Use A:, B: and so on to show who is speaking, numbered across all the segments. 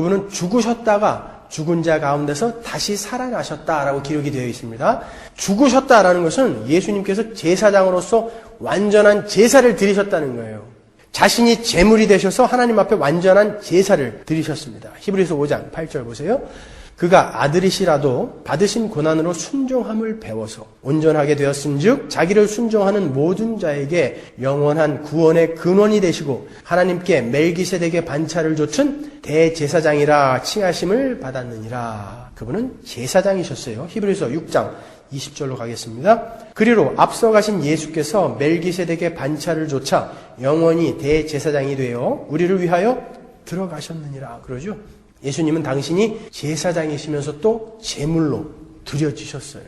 A: 그분은 죽으셨다가 죽은 자 가운데서 다시 살아나셨다라고 기록이 되어 있습니다. 죽으셨다라는 것은 예수님께서 제사장으로서 완전한 제사를 드리셨다는 거예요. 자신이 제물이 되셔서 하나님 앞에 완전한 제사를 드리셨습니다. 히브리서 5장 8절 보세요. 그가 아들이시라도 받으신 고난으로 순종함을 배워서 온전하게 되었은즉 자기를 순종하는 모든 자에게 영원한 구원의 근원이 되시고 하나님께 멜기세덱의 반차를 좇은 대제사장이라 칭하심을 받았느니라. 그분은 제사장이셨어요. 히브리서 6장 20절로 가겠습니다. 그리로 앞서 가신 예수께서 멜기세덱의 반차를 조차 영원히 대제사장이 되어 우리를 위하여 들어가셨느니라. 그러죠? 예수님은 당신이 제사장이시면서 또 제물로 드려지셨어요.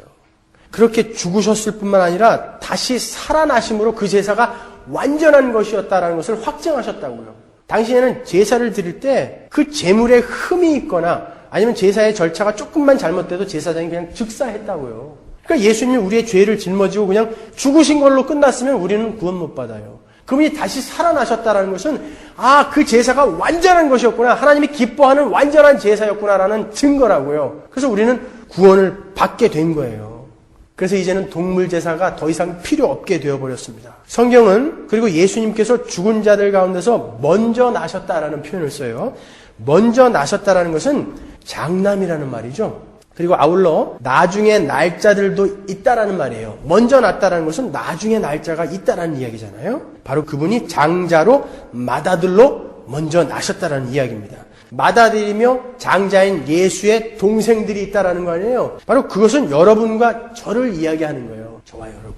A: 그렇게 죽으셨을 뿐만 아니라 다시 살아나심으로 그 제사가 완전한 것이었다라는 것을 확정하셨다고요. 당시에는 제사를 드릴 때 그 제물에 흠이 있거나 아니면 제사의 절차가 조금만 잘못돼도 제사장이 그냥 즉사했다고요. 그러니까 예수님이 우리의 죄를 짊어지고 그냥 죽으신 걸로 끝났으면 우리는 구원 못 받아요. 그분이 다시 살아나셨다는 것은 아, 그 제사가 완전한 것이었구나. 하나님이 기뻐하는 완전한 제사였구나라는 증거라고요. 그래서 우리는 구원을 받게 된 거예요. 그래서 이제는 동물 제사가 더 이상 필요 없게 되어 버렸습니다. 성경은 그리고 예수님께서 죽은 자들 가운데서 먼저 나셨다라는 표현을 써요. 먼저 나셨다라는 것은 장남이라는 말이죠. 그리고 아울러 나중에 날짜들도 있다라는 말이에요. 먼저 났다라는 것은 나중에 날짜가 있다라는 이야기잖아요. 바로 그분이 장자로 마다들로 먼저 나셨다라는 이야기입니다. 마다들이며 장자인 예수의 동생들이 있다라는 거 아니에요. 바로 그것은 여러분과 저를 이야기하는 거예요. 저와 여러분.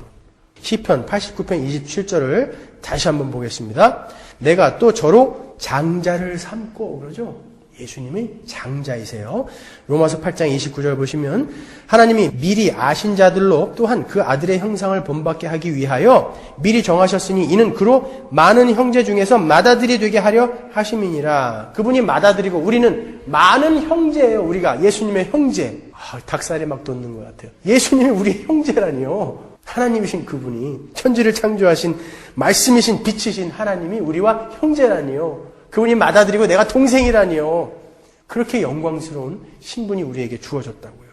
A: 시편 89편 27절을 다시 한번 보겠습니다. 내가 또 저로 장자를 삼고 그러죠. 예수님이 장자이세요. 로마서 8장 29절 보시면 하나님이 미리 아신 자들로 또한 그 아들의 형상을 본받게 하기 위하여 미리 정하셨으니 이는 그로 많은 형제 중에서 맏아들이 되게 하려 하심이니라. 그분이 맏아들이고 우리는 많은 형제예요. 우리가 예수님의 형제. 아, 닭살이 막 돋는 것 같아요. 예수님이 우리 형제라니요. 하나님이신 그분이 천지를 창조하신 말씀이신 빛이신 하나님이 우리와 형제라니요. 그분이 맏아들이고 내가 동생이라니요. 그렇게 영광스러운 신분이 우리에게 주어졌다고요.